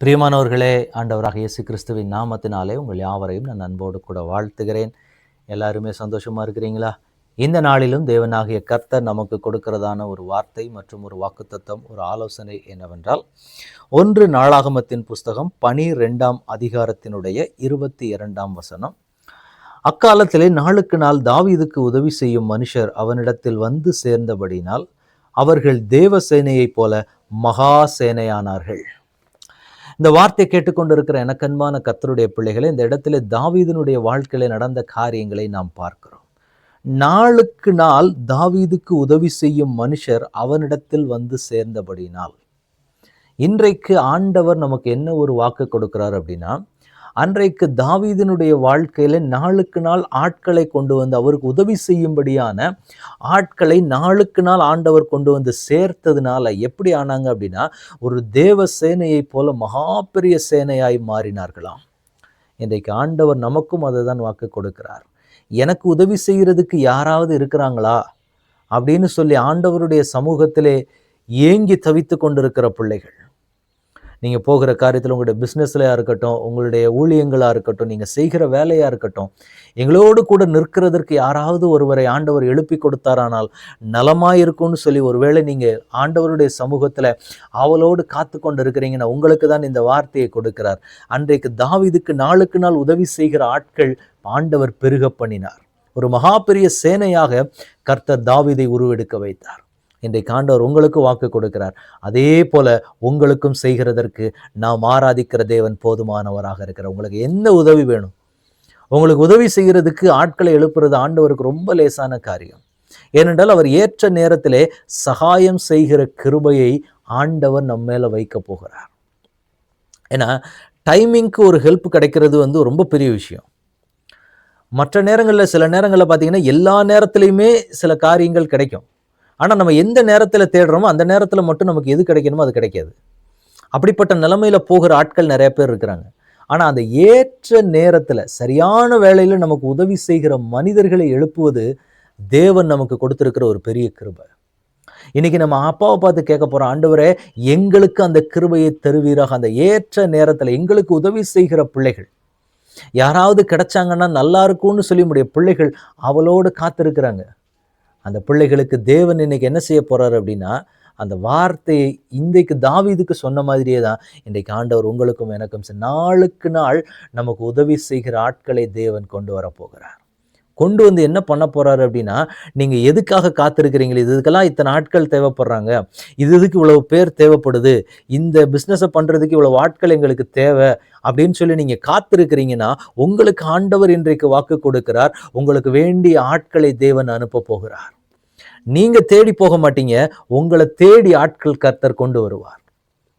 பிரியமானவர்களே ஆண்டவராக இயேசு கிறிஸ்துவின் நாமத்தினாலே உங்கள் யாவரையும் நான் அன்போடு கூட வாழ்த்துகிறேன். எல்லாருமே சந்தோஷமாக இருக்கிறீங்களா? இந்த நாளிலும் தேவனாகிய கர்த்தர் நமக்கு கொடுக்கிறதான ஒரு வார்த்தை மற்றும் ஒரு வாக்குத்தத்தம் ஒரு ஆலோசனை என்னவென்றால் ஒன்று நாளாகமத்தின் புஸ்தகம் பனிரெண்டாம் அதிகாரத்தினுடைய இருபத்தி இரண்டாம் வசனம். அக்காலத்திலே நாளுக்கு நாள் தாவீதுக்கு உதவி செய்யும் மனுஷர் அவனிடத்தில் வந்து சேர்ந்தபடினால் அவர்கள் தேவ சேனையைப் போல மகா சேனையானார்கள். இந்த வார்த்தை கேட்டுக்கொண்டிருக்கிற எனக்கன்பான கத்தருடைய பிள்ளைகளை இந்த இடத்துல தாவீதனுடைய வாழ்க்கையில் நடந்த காரியங்களை நாம் பார்க்கிறோம். நாளுக்கு நாள் தாவீதுக்கு உதவி செய்யும் மனுஷர் அவனிடத்தில் வந்து சேர்ந்தபடினால். இன்றைக்கு ஆண்டவர் நமக்கு என்ன ஒரு வாக்கு கொடுக்கிறார் அப்படின்னா அன்றைக்கு தாவீதனுடைய வாழ்க்கையில நாளுக்கு நாள் ஆட்களை கொண்டு வந்து அவருக்கு உதவி செய்யும்படியான ஆட்களை நாளுக்கு நாள் ஆண்டவர் கொண்டு வந்து சேர்த்ததுனால எப்படி ஆனாங்க அப்படின்னா ஒரு தேவ சேனையை போல மகா பெரிய சேனையாய் மாறினார்களாம். இன்றைக்கு ஆண்டவர் நமக்கும் அதை தான் வாக்கு கொடுக்கிறார். எனக்கு உதவி செய்கிறதுக்கு யாராவது இருக்கிறாங்களா? அப்படின்னு சொல்லி ஆண்டவருடைய சமூகத்திலே ஏங்கி தவித்து கொண்டிருக்கிற பிள்ளைகள். நீங்கள் போகிற காரியத்தில் உங்களுடைய பிஸ்னஸ்லையாக இருக்கட்டும் உங்களுடைய ஊழியங்களாக இருக்கட்டும் நீங்கள் செய்கிற வேலையாக இருக்கட்டும் எங்களோடு கூட நிற்கிறதற்கு யாராவது ஒருவரை ஆண்டவர் எழுப்பி கொடுத்தாரானால் நலமாக இருக்கும்னு சொல்லி ஒருவேளை நீங்கள் ஆண்டவருடைய சமூகத்தில் அவளோடு காத்து கொண்டு இருக்கிறீங்கன்னா உங்களுக்கு தான் இந்த வார்த்தையை கொடுக்கிறார். அன்றைக்கு தாவிதுக்கு நாளுக்கு நாள் உதவி செய்கிற ஆட்கள் ஆண்டவர் பெருக பண்ணினார். ஒரு மகா பெரிய சேனையாக கர்த்தர் தாவீதை உருவெடுக்க வைத்தார். இன்றைக்கு ஆண்டவர் உங்களுக்கு வாக்கு கொடுக்கிறார். அதே போல உங்களுக்கும் செய்கிறதற்கு நாம் ஆராதிக்கிற தேவன் போதுமானவராக இருக்கிறார். உங்களுக்கு என்ன உதவி வேணும்? உங்களுக்கு உதவி செய்கிறதுக்கு ஆட்களை எழுப்புறது ஆண்டவருக்கு ரொம்ப லேசான காரியம். ஏனென்றால் அவர் ஏற்ற நேரத்திலே சகாயம் செய்கிற கிருபையை ஆண்டவர் நம்ம மேல வைக்க போகிறார். ஏன்னா டைமிங்க்கு ஒரு ஹெல்ப் கிடைக்கிறது வந்து ரொம்ப பெரிய விஷயம். மற்ற நேரங்களில் சில நேரங்களில் பார்த்தீங்கன்னா எல்லா நேரத்துலையுமே சில காரியங்கள் கிடைக்கும். ஆனால் நம்ம எந்த நேரத்தில் தேடுறோமோ அந்த நேரத்தில் மட்டும் நமக்கு எது கிடைக்கணுமோ அது கிடைக்காது. அப்படிப்பட்ட நிலைமையில் போகிற ஆட்கள் நிறைய பேர் இருக்கிறாங்க. ஆனால் அந்த ஏற்ற நேரத்தில் சரியான வேலையில் நமக்கு உதவி செய்கிற மனிதர்களை எழுப்புவது தேவன் நமக்கு கொடுத்துருக்கிற ஒரு பெரிய கிருபை. இன்னைக்கு நம்ம அப்பாவை பார்த்து கேட்க போகிறோம் ஆண்டவரே எங்களுக்கு அந்த கிருபையை தருவீராக. அந்த ஏற்ற நேரத்தில் எங்களுக்கு உதவி செய்கிற பிள்ளைகள். யாராவது கிடைச்சாங்கன்னா நல்லா இருக்கும்னு சொல்லி நம்முடைய பிள்ளைகள் அவளோடு காத்திருக்கிறாங்க. அந்த பிள்ளைகளுக்கு தேவன் இன்னைக்கு என்ன செய்ய போறாரு அப்படின்னா அந்த வார்த்தையை இன்றைக்கு தாவிதுக்கு சொன்ன மாதிரியே தான் இன்றைக்கு ஆண்டவர் உங்களுக்கும் எனக்கும் நாளுக்கு நாள் நமக்கு உதவி செய்கிற ஆட்களை தேவன் கொண்டு வர போகிறார். கொண்டு வந்து என்ன பண்ண போறாரு அப்படின்னா நீங்க எதுக்காக காத்திருக்கிறீங்களே இது இதுக்கெல்லாம் இத்தனை ஆட்கள் தேவைப்படுறாங்க இது இதுக்கு இவ்வளவு பேர் தேவைப்படுது இந்த பிஸ்னஸை பண்றதுக்கு இவ்வளவு ஆட்கள் எங்களுக்கு தேவை அப்படின்னு சொல்லி நீங்க காத்திருக்கிறீங்கன்னா உங்களுக்கு ஆண்டவர் இன்றைக்கு வாக்கு கொடுக்கிறார் உங்களுக்கு வேண்டிய ஆட்களை தேவன் அனுப்ப போகிறார். நீங்க தேடி போக மாட்டீங்க. உங்களை தேடி ஆட்கள் கர்த்தர் கொண்டு வருவார்.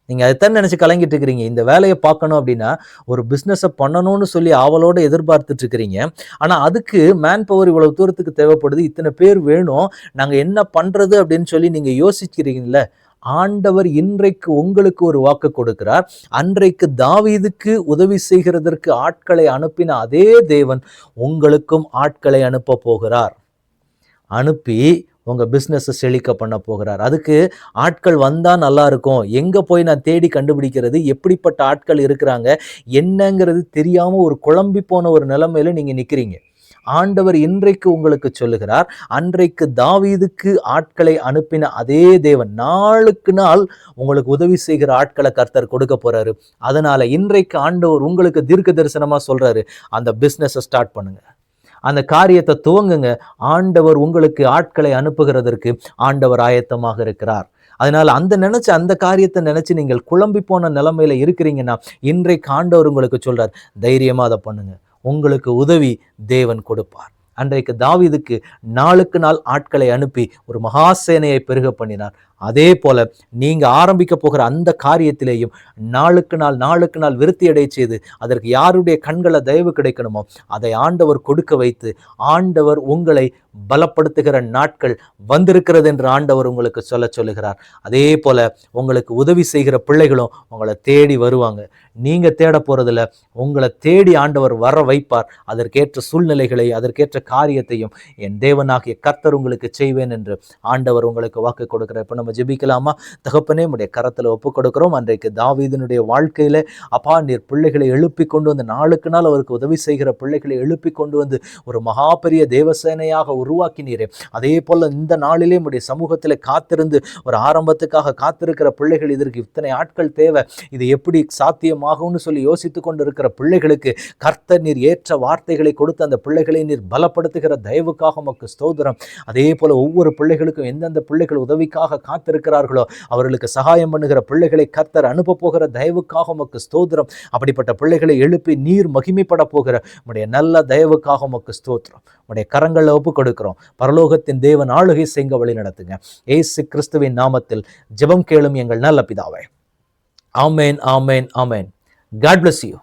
நீங்க அதைத்தான் நினைச்சு கலங்கிட்டு இருக்கிறீங்க. இந்த வேலையை பார்க்கணும் அப்படின்னா ஒரு பிஸ்னஸை பண்ணணும்னு சொல்லி ஆவலோடு எதிர்பார்த்துட்டு இருக்கிறீங்க. ஆனா அதுக்கு மேன் பவர் இவ்வளவு தூரத்துக்கு தேவைப்படுது. இத்தனை பேர் வேணும். நாங்க என்ன பண்றது அப்படின்னு சொல்லி நீங்க யோசிக்கிறீங்கல்ல. ஆண்டவர் இன்றைக்கு உங்களுக்கு ஒரு வாக்கு கொடுக்கிறார். அன்றைக்கு தாவீதுக்கு உதவி செய்கிறதற்கு ஆட்களை அனுப்பின அதே தேவன் உங்களுக்கும் ஆட்களை அனுப்ப போகிறார். அனுப்பி உங்கள் பிஸ்னஸை செழிக்க பண்ண போகிறார். அதுக்கு ஆட்கள் வந்தால் நல்லாயிருக்கும் எங்கே போய் நான் தேடி கண்டுபிடிக்கிறது? எப்படிப்பட்ட ஆட்கள் இருக்கிறாங்க? என்னங்கிறது தெரியாமல் ஒரு குழம்பி போன ஒரு நிலைமையில நீங்கள் நிற்கிறீங்க ஆண்டவர் இன்றைக்கு உங்களுக்கு சொல்லுகிறார் அன்றைக்கு தாவீதுக்கு ஆட்களை அனுப்பின அதே தேவன் நாளுக்கு நாள் உங்களுக்கு உதவி செய்கிற ஆட்களை கர்த்தர் கொடுக்க போறாரு. அதனால இன்றைக்கு ஆண்டவர் உங்களுக்கு தீர்க்க தரிசனமா சொல்றாரு. அந்த பிஸ்னஸை ஸ்டார்ட் பண்ணுங்க. அந்த காரியத்தை துவங்குங்க. ஆண்டவர் உங்களுக்கு ஆட்களை அனுப்புகிறதற்கு ஆண்டவர் ஆயத்தமாக இருக்கிறார். அதனால் அந்த நினச்ச அந்த காரியத்தை நினைச்சு நீங்கள் குழம்பி போன நிலைமையில இருக்கிறீங்கன்னா இன்றைக்கு ஆண்டவர் உங்களுக்கு சொல்றார் தைரியமாக அதை பண்ணுங்க. உங்களுக்கு உதவி தேவன் கொடுப்பார். அன்றைக்கு தாவிதுக்கு நாளுக்கு நாள் ஆட்களை அனுப்பி ஒரு மகாசேனையை பெருக பண்ணினார். அதே போல நீங்கள் ஆரம்பிக்க போகிற அந்த காரியத்திலேயும் நாளுக்கு நாள் நாளுக்கு நாள் விருத்தி அடைய செய்து அதற்கு யாருடைய கண்களை தயவு கிடைக்கணுமோ அதை ஆண்டவர் கொடுக்க வைத்து ஆண்டவர் உங்களை பலப்படுத்துகிற நாட்கள் வந்திருக்கிறது என்று ஆண்டவர் உங்களுக்கு சொல்ல சொல்லுகிறார். அதே போல உங்களுக்கு உதவி செய்கிற பிள்ளைகளும் உங்களை தேடி வருவாங்க. நீங்க தேட போறதில்ல உங்களை தேடி ஆண்டவர் வர வைப்பார். அதற்கேற்ற சூழ்நிலைகளை அதற்கேற்ற காரியத்தையும் என் தேவனாகிய கர்த்தர் உங்களுக்கு செய்வேன் என்று ஆண்டவர் உங்களுக்கு வாக்கு கொடுக்கிறார் இப்ப நம்ம ஜெபிக்கலாமா? தகப்பனே உடைய கரத்தில் ஒப்பு கொடுக்குறோம் அன்றைக்கு தாவீதனுடைய வாழ்க்கையில் அப்பா நீர் பிள்ளைகளை எழுப்பி கொண்டு வந்து நாளுக்கு நாள் அவருக்கு உதவி செய்கிற பிள்ளைகளை எழுப்பி கொண்டு வந்து ஒரு மகா பெரிய தேவசேனையாக உருவாக்கினீரே. அதே போல் இந்த நாளிலே உடைய சமூகத்தில் காத்திருந்து ஒரு ஆரம்பத்துக்காக காத்திருக்கிற பிள்ளைகள் இதற்கு இத்தனை ஆட்கள் தேவை. இது எப்படி சாத்தியமாகும்னு சொல்லி யோசித்து கொண்டு இருக்கிற பிள்ளைகளுக்கு கர்த்த நீர் ஏற்ற வார்த்தைகளை கொடுத்து அந்த பிள்ளைகளை நீர் பலப்படுத்துகிற தயவுக்காக உமக்கு ஸ்தோத்திரம். அதே போல் ஒவ்வொரு பிள்ளைகளுக்கும் எந்தெந்த பிள்ளைகள் உதவிக்காக காத்திருக்கிறார்களோ? அவர்களுக்கு சகாயம் பண்ணுகிற பிள்ளைகளை கர்த்தர் அனுப்ப போகிற தயவுக்காக உமக்கு ஸ்தோத்திரம். அப்படிப்பட்ட பிள்ளைகளை எழுப்பி நீர் மகிமைப்பட போகிற உடைய நல்ல தயவுக்காக உமக்கு ஸ்தோத்திரம். உடைய கரங்களை ஒப்பு கொடுக்கிறோம். பரலோகத்தின் தேவன் ஆளுகை செய்ய வழி நடத்துங்க. ஏசு கிறிஸ்துவின் நாமத்தில் ஜெபம் கேளும் எங்கள் நல்ல பிதாவை. ஆமேன் ஆமேன் ஆமேன். God bless you